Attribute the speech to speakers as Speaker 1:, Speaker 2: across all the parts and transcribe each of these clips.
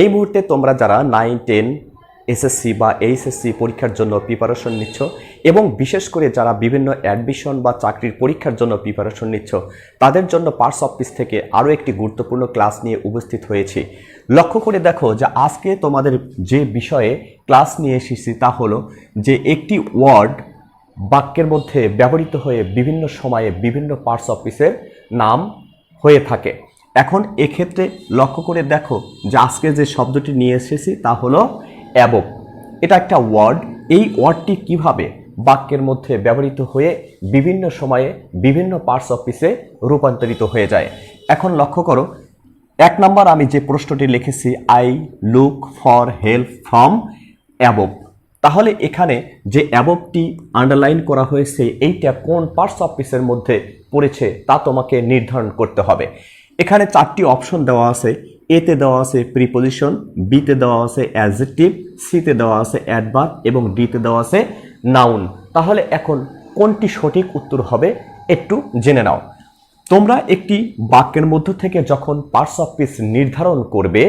Speaker 1: এই মুহূর্তে তোমরা যারা নাইন টেন এসএসসি বা এইচএসসি পরীক্ষার জন্য প্রিপারেশন নিচ্ছ এবং বিশেষ করে যারা বিভিন্ন অ্যাডমিশন বা চাকরির পরীক্ষার জন্য প্রিপারেশন নিচ্ছ, তাদের জন্য পার্স অফিস থেকে আরও একটি গুরুত্বপূর্ণ ক্লাস নিয়ে উপস্থিত হয়েছি। লক্ষ্য করে দেখো যে আজকে তোমাদের যে বিষয়ে ক্লাস নিয়ে এসেছি তা হলো যে একটি ওয়ার্ড বাক্যের মধ্যে ব্যবহৃত হয়ে বিভিন্ন সময়ে বিভিন্ন পার্টস অফিসের নাম হয়ে থাকে। এখন এক্ষেত্রে লক্ষ্য করে দেখো যে আজকে যে শব্দটি নিয়ে এসেছি তা হলো অ্যাবব এটা একটা ওয়ার্ড। এই ওয়ার্ডটি কীভাবে বাক্যের মধ্যে ব্যবহৃত হয়ে বিভিন্ন সময়ে বিভিন্ন পার্টস অফিসে রূপান্তরিত হয়ে যায়? এখন লক্ষ্য করো, এক নম্বর আমি যে প্রশ্নটি লিখেছি I look for help from above তাহলে এখানে যে অ্যাববটি আন্ডারলাইন করা হয়েছে, এইটা কোন পার্টস অফিসের মধ্যে পড়েছে তা তোমাকে নির্ধারণ করতে হবে। এখানে চারটি অপশন দেওয়া আছে এতে দেওয়া আছে প্রিপোজিশন বিতে দেওয়া আছে অ্যাডজেক্টিভ সিতে দেওয়া আছে অ্যাডভার্ব এবং ডিতে দেওয়া আছে নাউন তাহলে এখন কোনটি সঠিক উত্তর হবে একটু জেনে নাও। তোমরা একটি বাক্যের মধ্য থেকে যখন পার্টস অফ স্পিচ নির্ধারণ করবে,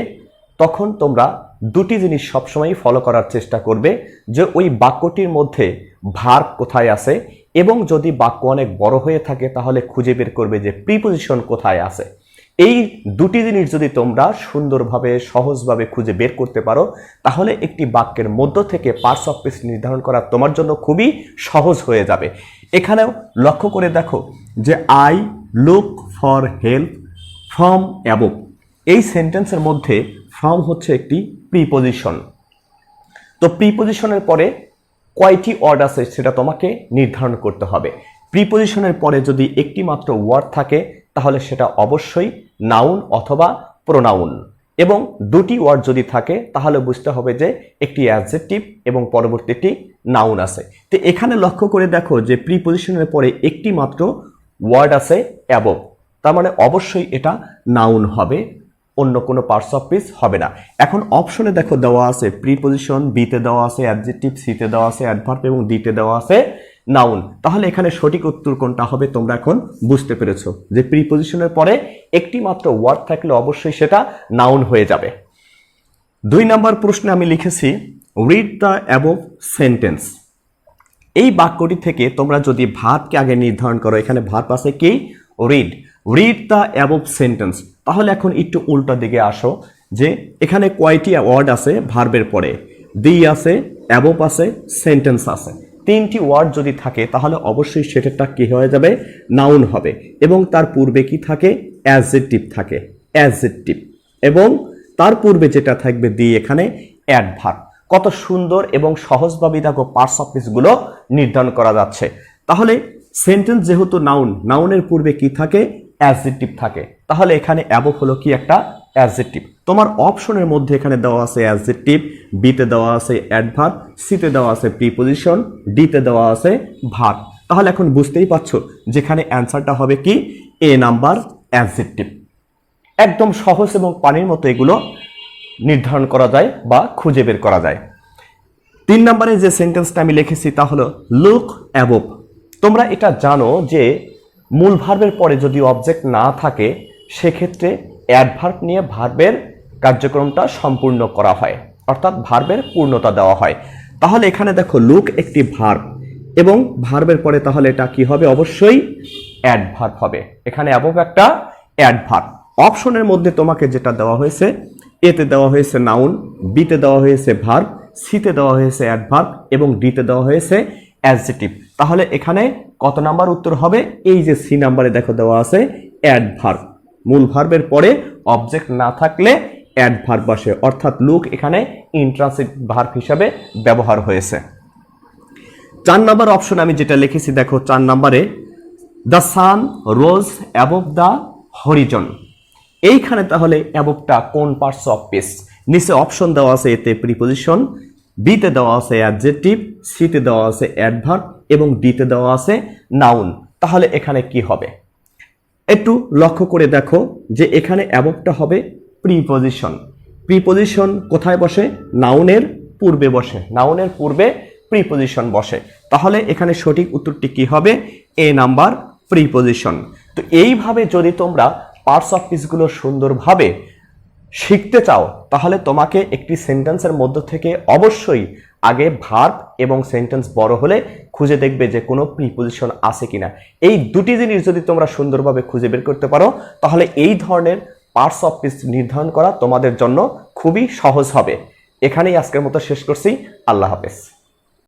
Speaker 1: তখন তোমরা দুটি জিনিস সবসময় ফলো করার চেষ্টা করবে যে ওই বাক্যটির মধ্যে ভার কোথায় আছে এবং যদি বাক্য অনেক বড় হয়ে থাকে তাহলে খুঁজে বের করবে যে প্রিপোজিশন কোথায় আছে। এই দুটি জিনিস যদি তোমরা সুন্দরভাবে, সহজভাবে খুঁজে বের করতে পারো, তাহলে একটি বাক্যের মধ্য থেকে পার্টস অফ স্পিচ নির্ধারণ করা তোমার জন্য খুবই সহজ হয়ে যাবে। এখানেও লক্ষ্য করে দেখো যে I look for help from above এই সেন্টেন্সের মধ্যে ফ্রম হচ্ছে একটি প্রিপোজিশন তো প্রিপোজিশনের পরে কয়টি ওয়ার্ড আছে সেটা তোমাকে নির্ধারণ করতে হবে। প্রিপোজিশনের পরে যদি একটি মাত্র ওয়ার্ড থাকে তাহলে সেটা অবশ্যই নাউন অথবা প্রোনাউন এবং দুটি ওয়ার্ড যদি থাকে, তাহলে বুঝতে হবে যে একটি অ্যাডজেক্টিভ এবং পরবর্তীটি নাউন আছে। তো এখানে লক্ষ্য করে দেখো যে প্রিপোজিশনের পরে একটি মাত্র ওয়ার্ড আছে অ্যাবভ তার মানে অবশ্যই এটা নাউন হবে, অন্য কোনো পার্টস অফ স্পিচ হবে না। এখন অপশনে দেখো দেওয়া আছে প্রিপোজিশন বিতে দেওয়া আছে অ্যাডজেক্টিভ সিতে দেওয়া আছে অ্যাডভার্ব এবং ডিতে দেওয়া আছে নাউন। তাহলে এখানে সঠিক উত্তর কোনটা হবে তোমরা এখন বুঝতে পেরেছ যে প্রিপোজিশনের পরে একটি মাত্র ওয়ার্ড থাকলে অবশ্যই সেটা নাউন হয়ে যাবে। দুই নাম্বার প্রশ্নে আমি লিখেছি রিড দ্য অ্যাবভ সেন্টেন্স এই বাক্যটি থেকে তোমরা যদি ভাতকে আগে নির্ধারণ করো, এখানে ভাত আছে কি? Read read the above sentence তাহলে এখন একটু উল্টো দিকে আসো, যে এখানে কয়টি ওয়ার্ড আছে ভার্বের পরে। দি আছে অ্যাবভ আছে সেন্টেন্স আছে। তিনটি ওয়ার্ড যদি থাকে, তাহলে অবশ্যই সেটাটা কি হয়ে যাবে? নাউন হবে। এবং তার পূর্বে কি থাকে? অ্যাজেটিভ থাকে। অ্যাজেটিভ এবং তার পূর্বে যেটা থাকবে দি এখানে অ্যাডভার্ব কত সুন্দর এবং সহজভাবে দেখো পার্টস অফ নির্ধারণ করা যাচ্ছে। তাহলে সেন্টেন্স যেহেতু নাউন নাউনের পূর্বে কি থাকে? অ্যাজেটিভ থাকে। তাহলে এখানে অ্যাবভ হলো কি একটা? অ্যাজেটিভ তোমার অপশনের মধ্যে এখানে দেওয়া আছে অ্যাজেটিভ বিতে দেওয়া আছে অ্যাডভার্ব সিতে দেওয়া আছে প্রিপোজিশন ডিতে দেওয়া আছে ভার তাহলে এখন বুঝতেই পারছ যেখানে অ্যান্সারটা হবে কি? এ নাম্বার অ্যাজেটিভ একদম সহজ এবং পানির মতো এগুলো নির্ধারণ করা যায় বা খুঁজে বের করা যায়। তিন নম্বরে যে সেন্টেন্সটা আমি লিখেছি তা হলো লুক অ্যাবভ তোমরা এটা জানো যে মূল ভার্বের পরে যদি অবজেক্ট না থাকে, সেক্ষেত্রে অ্যাডভার্ব নিয়ে ভার্বের কার্যক্রমটা সম্পূর্ণ করা হয়, অর্থাৎ ভার্বের পূর্ণতা দেওয়া হয়। তাহলে এখানে দেখো লুক একটি ভার্ব এবং ভার্বের পরে তাহলে এটা কি হবে? অবশ্যই অ্যাডভার্ব হবে। এখানে অ্যাবভ একটা অ্যাডভার্ব অপশনের মধ্যে তোমাকে যেটা দেওয়া হয়েছে এতে দেওয়া হয়েছে নাউন বিতে দেওয়া হয়েছে ভার্ব সিতে দেওয়া হয়েছে অ্যাডভার্ব এবং ডিতে দেওয়া হয়েছে অ্যাডজেটিভ তাহলে এখানে কত নাম্বার উত্তর হবে? এই যে সি নাম্বারে দেখো দেওয়া আছে অ্যাডভার্ব মূল ভার্বের পরে অবজেক্ট না থাকলে অ্যাডভার্ব বসে অর্থাৎ লুক এখানে ইন্ট্রান্সিট ভার্ব হিসাবে ব্যবহার হয়েছে। চার নাম্বার অপশন আমি যেটা লিখেছি, দেখো চার নাম্বারে the sun rose above the horizon এইখানে তাহলে অ্যাবভটা কোন পার্টস অফ পেস নিচে অপশন দেওয়া আছে এতে প্রিপোজিশন বিতে দেওয়া আছে অ্যাডজেক্টিভ সিতে দেওয়া আছে অ্যাডভার্ব এবং ডিতে দেওয়া আছে নাউন তাহলে এখানে কি হবে? একটু লক্ষ্য করে দেখো যে এখানে অ্যাবভটা হবে প্রিপোজিশন প্রিপোজিশন কোথায় বসে? নাউনের পূর্বে বসে। নাউনের পূর্বে প্রিপোজিশন বসে। তাহলে এখানে সঠিক উত্তরটি কী হবে? এ নাম্বার প্রিপোজিশন তো এইভাবে যদি তোমরা পার্টস অফ পিসগুলো সুন্দরভাবে শিখতে চাও, তাহলে তোমাকে একটি সেন্টেন্সের মধ্য থেকে অবশ্যই আগে ভার্ব এবং সেন্টেন্স বড় হলে খুঁজে দেখবে যে কোনো প্রিপোজিশন আছে কিনা। এই দুটি জিনিস যদি তোমরা সুন্দরভাবে খুঁজে বের করতে পারো, তাহলে এই ধরনের পার্টস অফ পিস নির্ধারণ করা তোমাদের জন্য খুবই সহজ হবে। এখানেই আজকের মতো শেষ করছি। আল্লাহ হাফেজ।